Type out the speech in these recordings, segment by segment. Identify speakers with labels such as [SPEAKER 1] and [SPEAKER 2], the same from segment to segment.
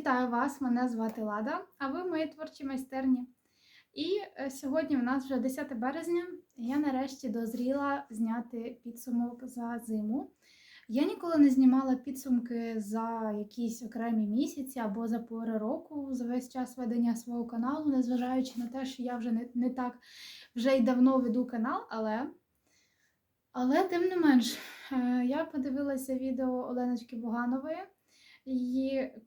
[SPEAKER 1] Вітаю вас! Мене звати Лада, а ви в моїй творчій майстерні. І е, сьогодні у нас вже 10 березня, я нарешті дозріла зняти підсумок за зиму. Я ніколи не знімала підсумки за якісь окремі місяці або за пори року за весь час ведення свого каналу, незважаючи на те, що я вже не, не так вже й давно веду канал, але. Але тим не менш, е, я подивилася відео Оленочки Буганової, її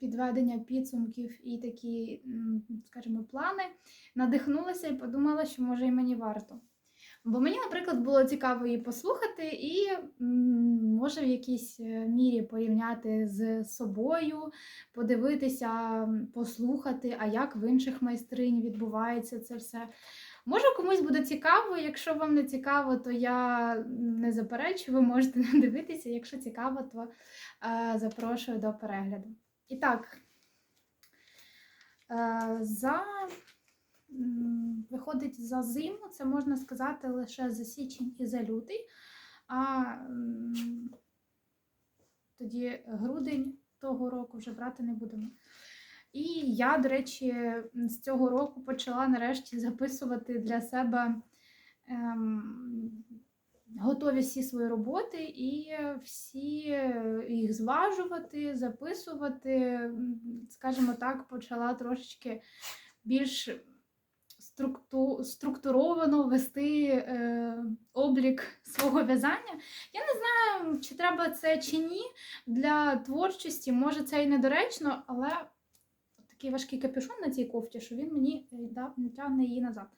[SPEAKER 1] підведення підсумків і такі, скажімо, плани, надихнулася і подумала, що може і мені варто. Бо мені, наприклад, було цікаво її послухати і може в якійсь е, мірі порівняти з собою, подивитися, послухати, а як в інших майстринь відбувається це все. Може, комусь буде цікаво. Якщо вам не цікаво, то я не заперечую, ви можете не дивитися. Якщо цікаво, то е, запрошую до перегляду. І так, е, за виходить за зиму, це можна сказати лише за січень і за лютий. А тоді грудень того року вже брати не будемо. І я, до речі, з цього року почала нарешті записувати для себе ем, готові всі свої роботи і всі їх зважувати, записувати. Скажімо так, почала трошечки більш структу, структуровано вести е, облік свого в'язання. Я не знаю, чи треба це чи ні для творчості. Може, це і недоречно, але такий важкий капюшон на цій кофті, що він мені е, да, не тягне її назад.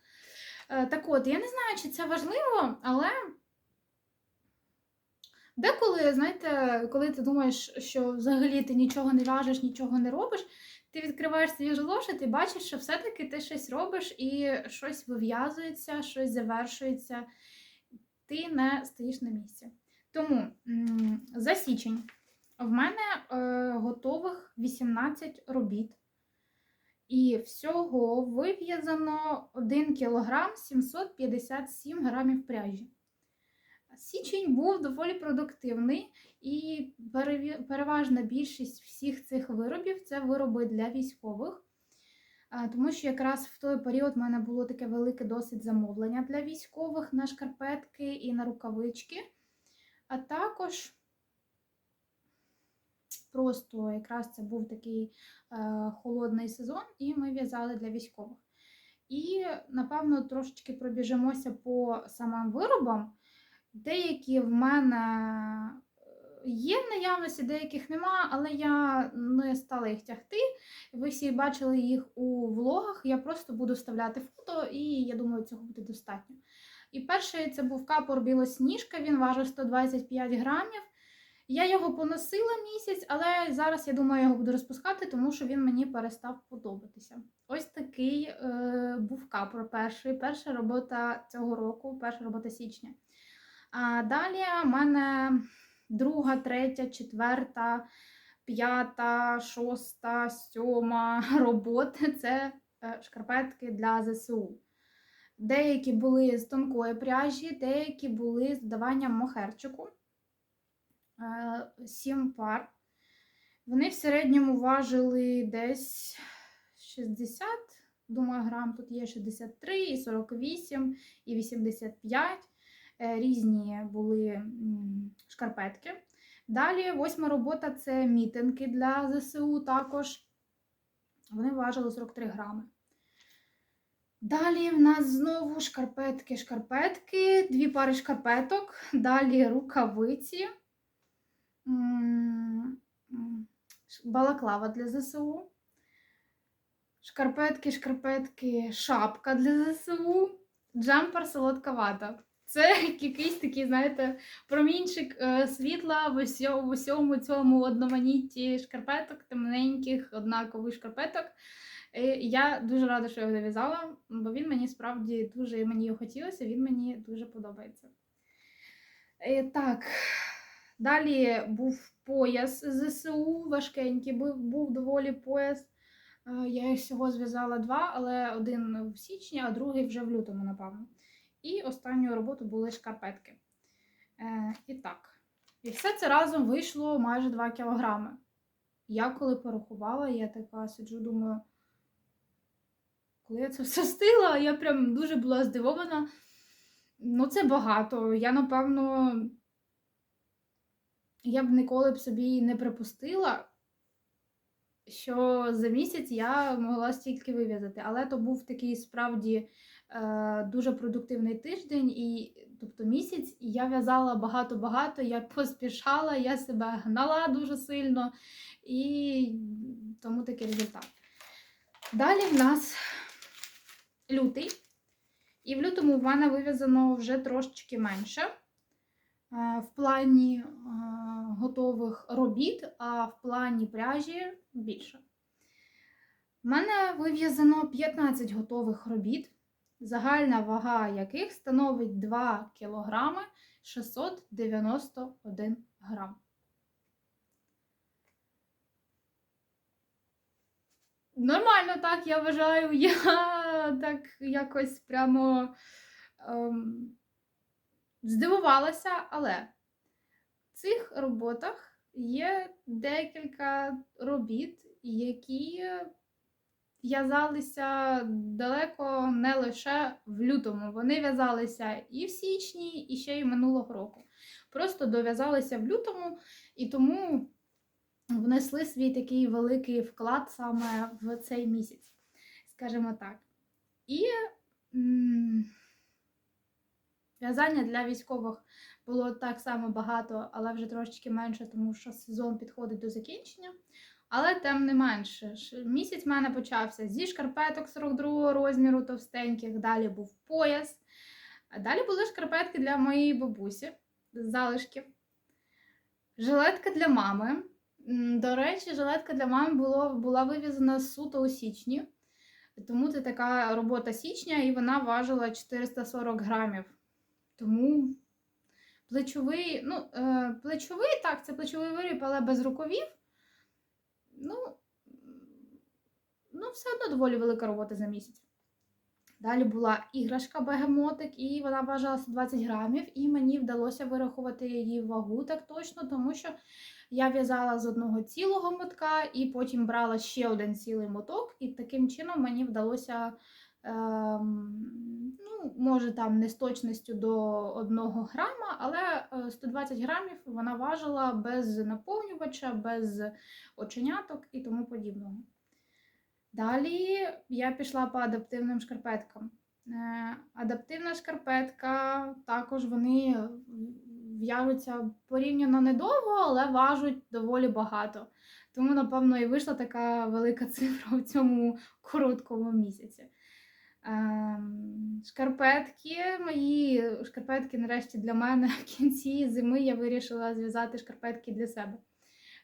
[SPEAKER 1] Е, так от, я не знаю, чи це важливо, але деколи, знаєте, коли ти думаєш, що взагалі ти нічого не в'яжеш, нічого не робиш, ти відкриваєш свій зошит і бачиш, що все-таки ти щось робиш і щось вив'язується, щось завершується, ти не стоїш на місці. Тому за січень в мене е, готових 18 робіт. І всього вив'язано 1 кг 757 грамів пряжі. Січень був доволі продуктивний, і переважна більшість всіх цих виробів це вироби для військових. Тому що якраз в той період в мене було таке велике досить замовлення для військових на шкарпетки і на рукавички. А також просто якраз це був такий е, холодний сезон, і ми в'язали для військових. І, напевно, трошечки пробіжимося по самим виробам. Деякі в мене е, є в наявності, деяких нема, але я не стала їх тягти. Ви всі бачили їх у влогах. Я просто буду вставляти фото, і я думаю, цього буде достатньо. І перший це був капор білосніжка, він важив 125 грамів. Я його поносила місяць, але зараз я думаю, його буду розпускати, тому що він мені перестав подобатися. Ось такий е, був капор перший, перша робота цього року, перша робота січня. А далі в мене друга, третя, четверта, п'ята, шоста, сьома роботи це е, шкарпетки для ЗСУ. Деякі були з тонкої пряжі, деякі були з додаванням мохерчику. Е, Сім пар. Вони в середньому важили десь 60, думаю, грам. Тут є 63, і 48, і 85. Е, Різні були шкарпетки. Далі восьма робота це мітинги для ЗСУ також. Вони важили 43 грами. Далі в нас знову шкарпетки, шкарпетки, дві пари шкарпеток, далі рукавиці, балаклава для ЗСУ, шкарпетки, шкарпетки, шапка для ЗСУ, джемпер, солодка вата. Це якийсь такий, знаєте, промінчик е, світла в усьому, в усьому цьому одноманітті шкарпеток, темненьких, однакових шкарпеток. Я дуже рада, що його зав'язала, бо він мені справді дуже мені його хотілося, він мені дуже подобається. Е, Так, далі був пояс ЗСУ, важкенький, був, був доволі пояс. Е, Я всього зв'язала два, але один в січні, а другий вже в лютому, напевно. І останньою роботу були шкарпетки. Е, і так. І все це разом вийшло майже 2 кілограми. Я коли порахувала, я така сиджу, думаю, коли я це все встигла, я прям дуже була здивована. Ну, це багато. Я, напевно, я б ніколи б собі не припустила, що за місяць я могла стільки вив'язати. Але то був такий справді дуже продуктивний тиждень, і тобто місяць, і я в'язала багато-багато, я поспішала, я себе гнала дуже сильно, і тому такий результат. Далі в нас лютий. І в лютому в мене вив'язано вже трошечки менше е, в плані е, готових робіт, а в плані пряжі більше. У мене вив'язано 15 готових робіт, загальна вага яких становить 2 кг 691 грам. Нормально так, я вважаю, я так якось прямо ем, здивувалася, але в цих роботах є декілька робіт, які в'язалися далеко не лише в лютому. Вони в'язалися і в січні, і ще й минулого року. Просто дов'язалися в лютому і тому внесли свій такий великий вклад саме в цей місяць, скажімо так. І в'язання для військових було так само багато, але вже трошечки менше, тому що сезон підходить до закінчення. Але тим не менше, місяць в мене почався зі шкарпеток 42 розміру товстеньких, далі був пояс. Далі були шкарпетки для моєї бабусі з залишків. Жилетка для мами. До речі, жилетка для мами було, була вивізана суто у січні. Тому це така робота січня, і вона важила 440 грамів. Тому плечовий, ну, е, плечовий, так, це плечовий виріб, але без рукавів. Ну, ну, все одно доволі велика робота за місяць. Далі була іграшка бегемотик, і вона важила 120 грамів, і мені вдалося вирахувати її вагу так точно, тому що я в'язала з одного цілого мотка і потім брала ще один цілий моток, і таким чином мені вдалося, ну, може там не з точністю до 1 грама, але е, 120 грамів вона важила без наповнювача, без оченяток і тому подібного. Далі я пішла по адаптивним шкарпеткам. Е, Адаптивна шкарпетка, також вони в'яжуться порівняно недовго, але важуть доволі багато. Тому, напевно, і вийшла така велика цифра в цьому короткому місяці. Ем, Шкарпетки, мої шкарпетки, нарешті, для мене в кінці зими я вирішила зв'язати шкарпетки для себе.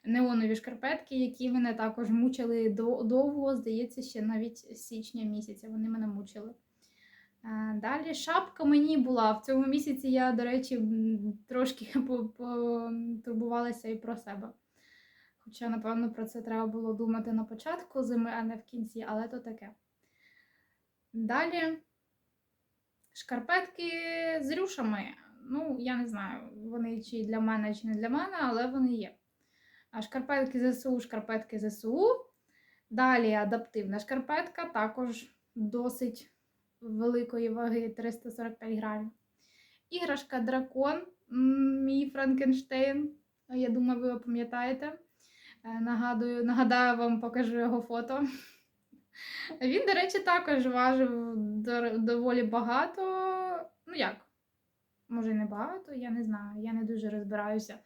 [SPEAKER 1] Неонові шкарпетки, які мене також мучили довго, здається, ще навіть з січня місяця вони мене мучили. Е, Далі шапка мені була. В цьому місяці я, до речі, трошки по- потурбувалася і про себе. Хоча, напевно, про це треба було думати на початку зими, а не в кінці, але то таке. Далі шкарпетки з рюшами. Ну, я не знаю, вони чи для мене, чи не для мене, але вони є. А шкарпетки ЗСУ, шкарпетки ЗСУ. Далі адаптивна шкарпетка, також досить великої ваги 345 грамів. Іграшка дракон, мій Франкенштейн. Я думаю, ви пам'ятаєте. Е, Нагадую, нагадаю вам, покажу його фото. Він, до речі, також важив доволі багато. Ну як? Може, не багато, я не знаю, я не дуже розбираюся.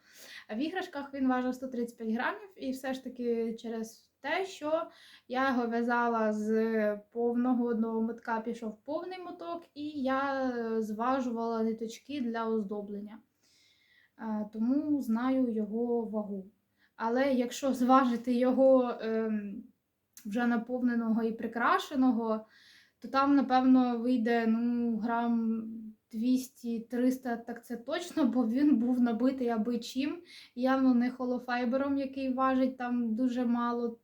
[SPEAKER 1] В іграшках він важив 135 грамів, і все ж таки через те, що я його в'язала з повного одного мотка, пішов повний моток, і я зважувала ниточки для оздоблення. Е, Тому знаю його вагу. Але якщо зважити його ем, вже наповненого і прикрашеного, то там, напевно, вийде ну, грам 200-300, так це точно, бо він був набитий аби чим. Явно не холофайбером, який важить там дуже мало.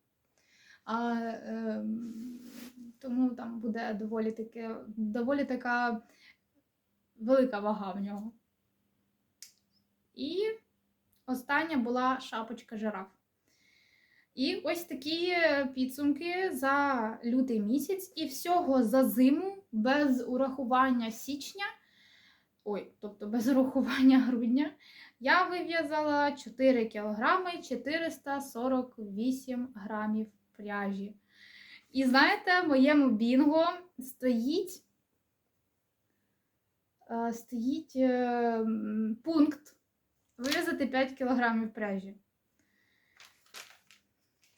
[SPEAKER 1] А, ем, тому там буде доволі, таке, доволі така велика вага в нього. І остання була шапочка жираф. І ось такі підсумки за лютий місяць, і всього за зиму без урахування січня, ой, тобто без урахування грудня, я вив'язала 4 кілограми 448 грамів пряжі. І знаєте, моєму бінго стоїть, е, стоїть е, пункт вив'язати 5 кілограмів пряжі.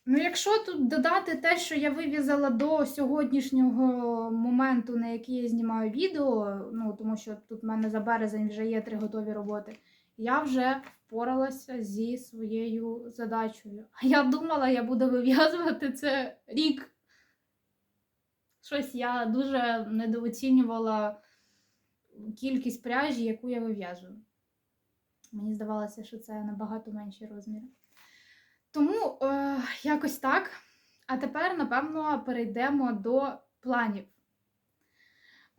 [SPEAKER 1] Ну, якщо тут додати те, що я вив'язала до сьогоднішнього моменту, на який я знімаю відео, ну тому що тут в мене за березень вже є три готові роботи, я вже впоралася зі своєю задачею. А я думала, я буду вив'язувати це рік. Щось я дуже недооцінювала кількість пряжі, яку я вив'яжую. Мені здавалося, що це набагато менші розміри. Тому е, якось так. А тепер, напевно, перейдемо до планів.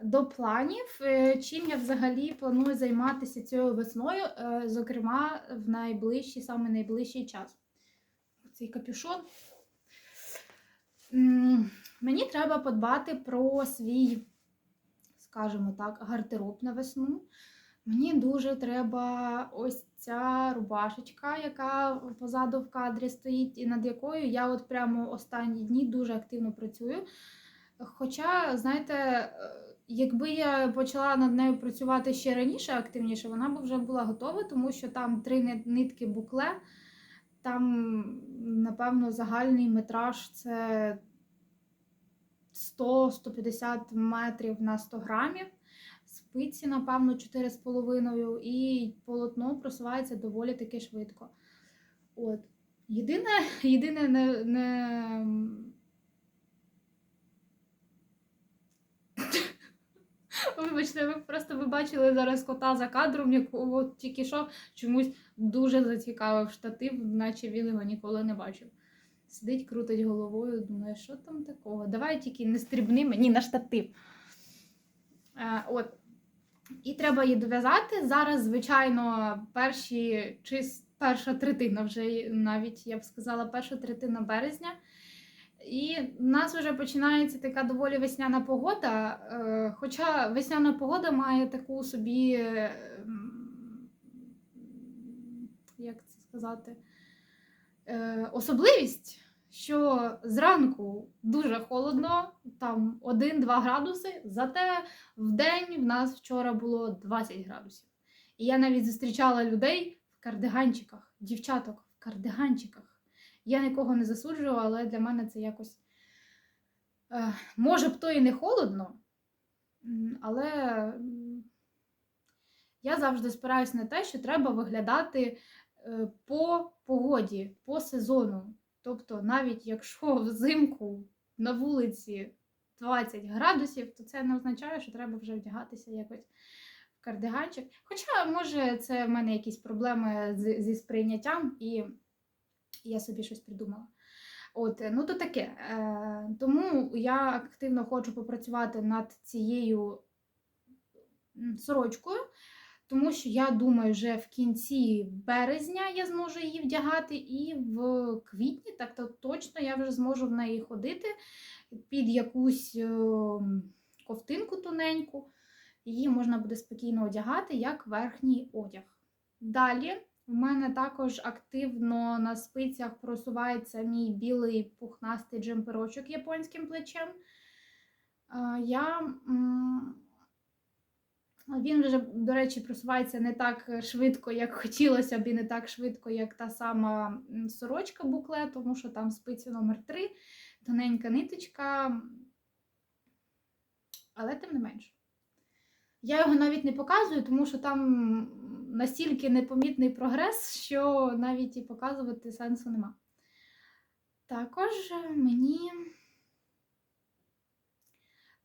[SPEAKER 1] До планів, е, чим я взагалі планую займатися цією весною, е, зокрема, в найближчий, саме найближчий час. Цей капюшон. Мені треба подбати про свій, скажімо так, гардероб на весну. Мені дуже треба ось ця рубашечка, яка позаду в кадрі стоїть, і над якою я от прямо останні дні дуже активно працюю. Хоча, знаєте, якби я почала над нею працювати ще раніше, активніше, вона б вже була готова, тому що там три нитки букле, там, напевно, загальний метраж це 100-150 метрів на 100 грамів спиці, напевно, 4,5, і полотно просувається доволі таки швидко. От. Єдине, єдине не, не... Вибачте, ви просто ви бачили зараз кота за кадром, якого тільки що чомусь дуже зацікавив штатив, наче він його ніколи не бачив. Сидить, крутить головою, думає, що там такого? Давай тільки не стрібни мені на штатив. Е, от. І треба її дов'язати. Зараз, звичайно, перші чи перша третина, вже навіть я б сказала, перша третина березня. І в нас вже починається така доволі весняна погода. е, Хоча весняна погода має таку собі, е, як це сказати, е, особливість, що зранку дуже холодно, там 1-2 градуси, зате в день в нас вчора було 20 градусів. І я навіть зустрічала людей в кардиганчиках, дівчаток в кардиганчиках. Я нікого не засуджую, але для мене це якось. Е, може б то і не холодно, але я завжди спираюсь на те, що треба виглядати е, по погоді, по сезону. Тобто, навіть якщо взимку на вулиці 20 градусів, то це не означає, що треба вже вдягатися якось в кардиганчик. Хоча, може, це в мене якісь проблеми з, зі сприйняттям, і я собі щось придумала. От, ну то таке. Е, тому я активно хочу попрацювати над цією сорочкою, тому що я думаю, вже в кінці березня я зможу її вдягати, і в квітні, так то точно я вже зможу в неї ходити під якусь е, ковтинку тоненьку. Її можна буде спокійно одягати як верхній одяг. Далі в мене також активно на спицях просувається мій білий пухнастий джемперочок японським плечем. Е, Я, він вже, до речі, просувається не так швидко, як хотілося б, і не так швидко, як та сама сорочка букле, тому що там спиця номер 3 тоненька ниточка, але тим не менш. Я його навіть не показую, тому що там настільки непомітний прогрес, що навіть і показувати сенсу нема. Також мені,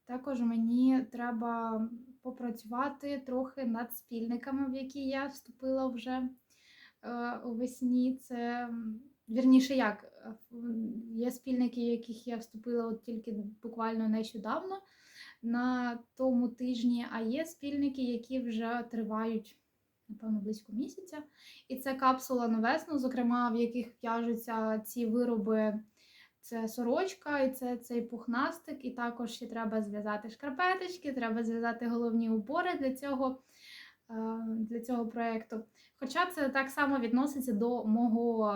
[SPEAKER 1] також мені треба попрацювати трохи над спільниками, в які я вступила вже е, у весні. Це вірніше як, е, є спільники, яких я вступила от тільки буквально нещодавно на тому тижні, а є спільники, які вже тривають напевно, близько місяця. І це капсула на весну, зокрема, в яких в'яжуться ці вироби. Це сорочка, і це цей пухнастик, і також ще треба зв'язати шкарпеточки, треба зв'язати головні убори для цього, е, для цього проєкту. Хоча це так само відноситься до мого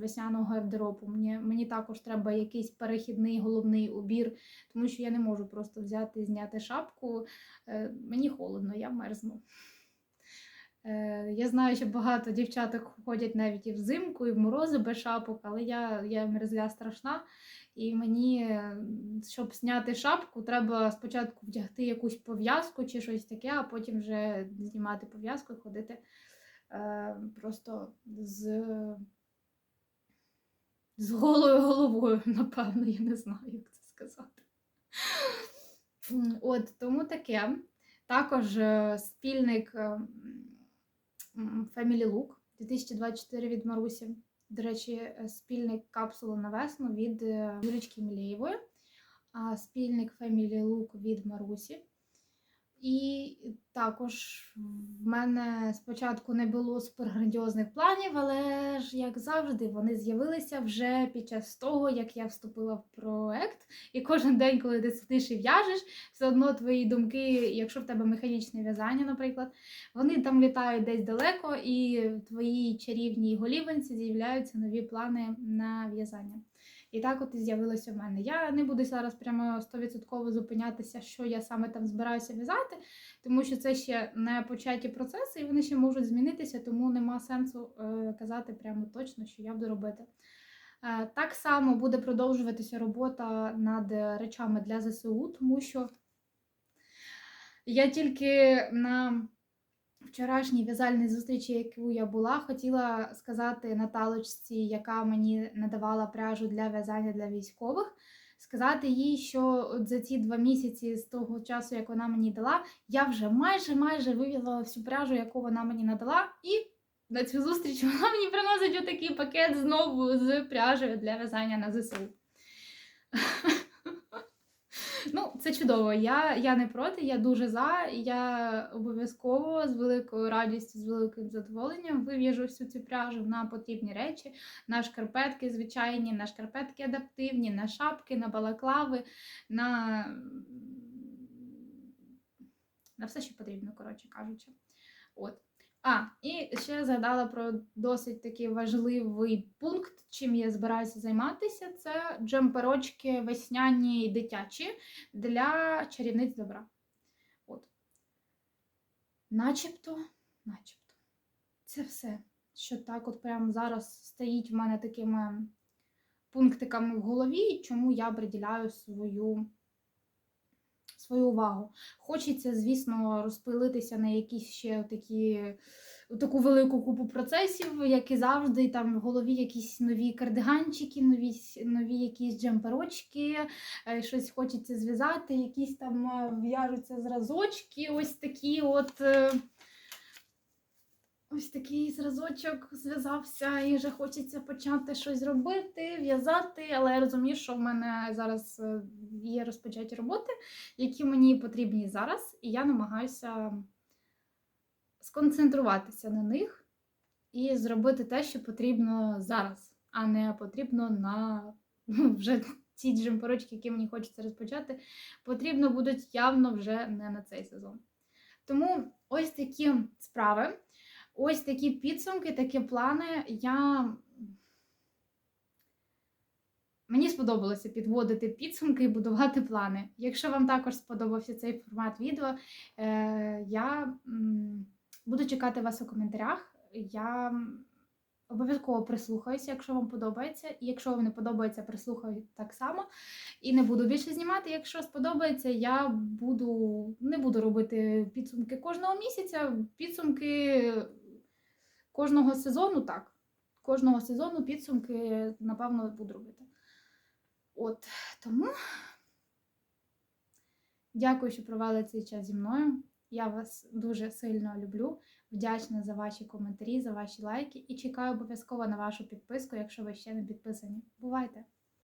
[SPEAKER 1] весняного гардеробу. Мені, мені також треба якийсь перехідний головний убір, тому що я не можу просто взяти і зняти шапку. Е, Мені холодно, я мерзну. Е, Я знаю, що багато дівчаток ходять навіть і взимку, і в морози без шапок, але я, я мерзля страшна. І мені, е, щоб зняти шапку, треба спочатку вдягти якусь пов'язку чи щось таке, а потім вже знімати пов'язку і ходити е, просто з, з голою головою, напевно, я не знаю, як це сказати. От, тому таке. Також спільник Family Look 2024 від Марусі. До речі, е, спільник капсула на весну від е, Юлічки Мілєєвої, спільник Family Look від Марусі. І також в мене спочатку не було суперграндіозних планів, але ж, як завжди, вони з'явилися вже під час того, як я вступила в проект. І кожен день, коли ти сидиш і в'яжеш, все одно твої думки, якщо в тебе механічне в'язання, наприклад, вони там літають десь далеко, і в твоїй чарівній голівинці з'являються нові плани на в'язання. І так от і з'явилося в мене. Я не буду зараз прямо 100% зупинятися, що я саме там збираюся в'язати, тому що це ще не початі процеси, і вони ще можуть змінитися, тому нема сенсу е, казати прямо точно, що я буду робити. Е, так само буде продовжуватися робота над речами для ЗСУ, тому що я тільки на вчорашній в'язальній зустрічі, яку я була, хотіла сказати Наталочці, яка мені надавала пряжу для в'язання для військових, сказати їй, що от за ці два місяці з того часу, як вона мені дала, я вже майже майже вив'язала всю пряжу, яку вона мені надала, і на цю зустріч вона мені приносить отакий пакет знову з пряжею для в'язання на ЗСУ. Це чудово. Я, я не проти, я дуже за. Я обов'язково з великою радістю, з великим задоволенням вив'яжу всю цю пряжу на потрібні речі, на шкарпетки звичайні, на шкарпетки адаптивні, на шапки, на балаклави, на, на все, що потрібно, коротше кажучи. От. А, і ще згадала про досить такий важливий пункт, чим я збираюся займатися. Це джемперочки весняні і дитячі для чарівниць добра. От. Начебто, начебто. Це все, що так от прямо зараз стоїть в мене такими пунктиками в голові, чому я приділяю свою свою увагу. Хочеться, звісно, розпилитися на якісь ще такі, таку велику купу процесів, як і завжди, там в голові якісь нові кардиганчики, нові, нові якісь джемперочки, е, щось хочеться зв'язати, якісь там е, в'яжуться зразочки, ось такі от. Ось такий зразочок зв'язався і вже хочеться почати щось робити, в'язати, але я розумію, що в мене зараз е, є розпочаті роботи, які мені потрібні зараз, і я намагаюся сконцентруватися на них і зробити те, що потрібно зараз, а не потрібно на ну, вже ці джемперочки, які мені хочеться розпочати, потрібно будуть явно вже не на цей сезон. Тому ось такі справи. Ось такі підсумки, такі плани. Я... Мені сподобалося підводити підсумки і будувати плани. Якщо вам також сподобався цей формат відео, е, я буду чекати вас у коментарях. Я обов'язково прислухаюся, якщо вам подобається. І якщо вам не подобається, прислухаю так само. І не буду більше знімати. Якщо сподобається, я буду не буду робити підсумки кожного місяця. Підсумки кожного сезону так. Кожного сезону підсумки, напевно, буду робити. От тому дякую, що провели цей час зі мною. Я вас дуже сильно люблю. Вдячна за ваші коментарі, за ваші лайки і чекаю обов'язково на вашу підписку, якщо ви ще не підписані. Бувайте!